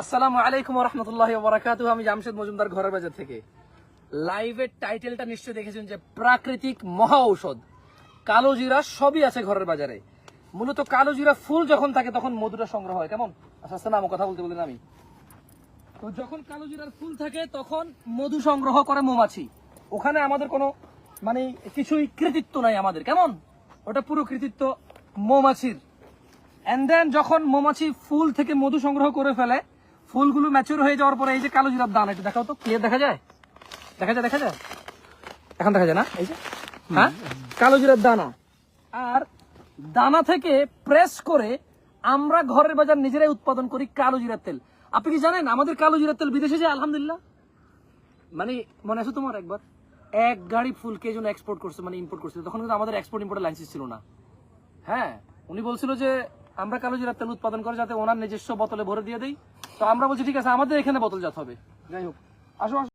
আসসালামু আলাইকুম রহমতুল্লাহ বরাকাত আমি জামশেদ মজুমদার ঘরের বাজার থেকে। লাইভের টাইটেলটা নিশ্চয়ই দেখেছেন যে প্রাকৃতিক মহা ঔষধ। কালো জিরা সবই আছে ঘরের বাজারে। মূলত কালো জিরা ফুল যখন থাকে তখন মধুটা সংগ্রহ হয়। কেমন? আচ্ছা আচ্ছা না কথা বলতে বললেন আমি। তো যখন কালো জিরার ফুল থাকে, তখন মধু সংগ্রহ করে মৌমাছি। ওখানে আমাদের কোনো মানে কিছুই কৃতিত্ব নাই আমাদের। কেমন? ওটা পুরো কৃতিত্ব মৌমাছির। অ্যান্ড দেন যখন মৌমাছি ফুল থেকে মধু সংগ্রহ করে ফেলে ফুলগুলো ম্যাচুর হয়ে যাওয়ার পরে এই যে কালো জিরার দানা এটা দেখাও তো। ক্লিয়ার দেখা যায়? দেখা যায় দেখা যায়? এখন দেখা যায় না? এই যে? হ্যাঁ? কালো জিরার দানা। আর দানা থেকে প্রেস করে আমরা ঘরের বাজার নিজেরাই উৎপাদন করি কালো জিরার তেল। আপনি কি জানেন আমাদের কালো জিরার তেল বিদেশে যায়? আলহামদুলিল্লাহ। মানে মনে আছে তোমার একবার? এক গাড়ি ফুলকে জন্য এক্সপোর্ট করছে মানে ইম্পোর্ট করছে। তখন কিন্তু আমাদের এক্সপোর্ট ইম্পোর্টের লাইসেন্স ছিল না। হ্যাঁ? উনি বলছিল যে, আমরা কালো জিরার তেল উৎপাদন করে যাতে ওনার নিজস্ব বোতলে ভরে দিয়ে দেই। তো আমরা বলছি ঠিক আছে আমাদের এখানে বোতলজাত হবে। যাই হোক আসো।